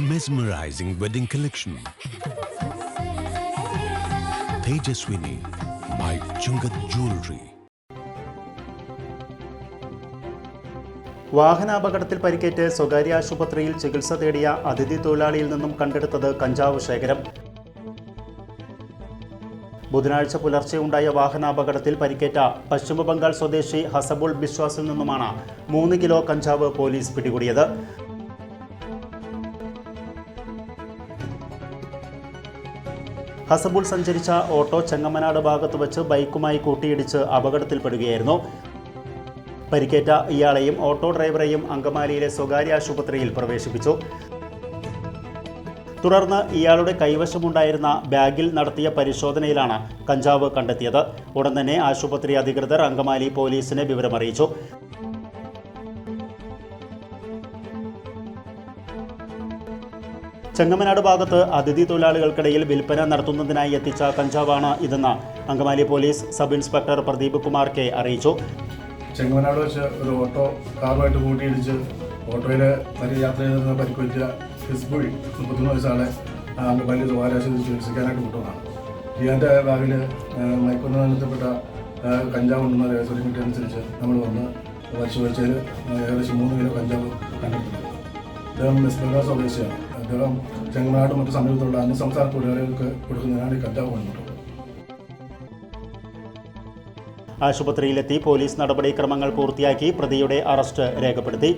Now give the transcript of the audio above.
mesmerizing wedding collection. Tejaswini by Chungat Jewelry. വാഹനാപകടത്തിൽ പരിക്കേറ്റ് സ്വകാര്യ ആശുപത്രിയിൽ ചികിത്സ തേടിയ അതിഥി തൊഴിലാളിയിൽ നിന്നും കണ്ടെടുത്തത് കഞ്ചാവ് ശേഖരം ബുധനാഴ്ച പുലർച്ചെ ഉണ്ടായ വാഹനാപകടത്തിൽ പരിക്കേറ്റ പശ്ചിമബംഗാൾ സ്വദേശി ഹസബുൾ ബിശ്വാസിൽ നിന്നുമാണ് മൂന്ന് കിലോ കഞ്ചാവ് പോലീസ് പിടികൂടിയത് ഹസബുൾ സഞ്ചരിച്ച ഓട്ടോ ചെങ്ങമനാട് ഭാഗത്ത് വെച്ച് ബൈക്കുമായി കൂട്ടിയിടിച്ച് അപകടത്തിൽപ്പെടുകയായിരുന്നു. പരിക്കേറ്റ ഇയാളെയും ഓട്ടോ ഡ്രൈവറെയും അങ്കമാലിയിലെ സ്വകാര്യ ആശുപത്രിയിൽ പ്രവേശിപ്പിച്ചു. തുടർന്ന് ഇയാളുടെ കൈവശമുണ്ടായിരുന്ന ബാഗിൽ നടത്തിയ പരിശോധനയിലാണ് കഞ്ചാവ് കണ്ടെത്തിയത്. ഉടൻ തന്നെ ആശുപത്രി അധികൃതർ അങ്കമാലി പോലീസിനെ വിവരമറിയിച്ചു. ചെങ്ങമനാട് ഭാഗത്ത് അതിഥി തൊഴിലാളികൾക്കിടയിൽ വിൽപ്പന നടത്തുന്നതിനായി എത്തിച്ച കഞ്ചാവാണ് ഇതെന്ന് Angamaly police sub inspector Pradeep Kumar K അറിയിച്ചു. ചെങ്ങമനാട് വെച്ച് ഒരു ഓട്ടോ കാറുമായിട്ട് കൂട്ടിയിടിച്ച് ഓട്ടോയിൽ വലിയ യാത്ര ചെയ്തിരുന്ന പരിക്കുവച്ച ഹിസ്ബുൾ മുപ്പത്തൊന്ന് വയസ്സാളെ അങ്കമാലി സ്വകാര്യാശുപത്രി ചികിത്സിക്കാനായിട്ട് കൊണ്ടുവന്നതാണ്. ഇയാന്റെ ബാഗിൽ മയക്കുമരുന്ന് ബന്ധപ്പെട്ട കഞ്ചാവ് ഉണ്ടെന്ന രഹസ്യം കിട്ടിയതനുസരിച്ച് നമ്മൾ വന്ന് പരിശോധിച്ചതിൽ ഏകദേശം മൂന്ന് കിലോ കഞ്ചാവ് കണ്ടെടുത്തിട്ടുണ്ട്. അദ്ദേഹം വെസ്റ്റ് സ്വദേശിയാണ്. അദ്ദേഹം ചെങ്ങനാട് മറ്റു സമീപത്തുള്ള അന്യസംസ്ഥാന തൊഴിലാളികൾക്ക് കൊടുക്കുന്നതിനാണ് ഈ കഞ്ചാവ് കൊണ്ടുള്ളത് ആശുപത്രിയിലെത്തി പോലീസ് നടപടിക്രമങ്ങൾ പൂർത്തിയാക്കി പ്രതിയുടെ അറസ്റ്റ് രേഖപ്പെടുത്തി.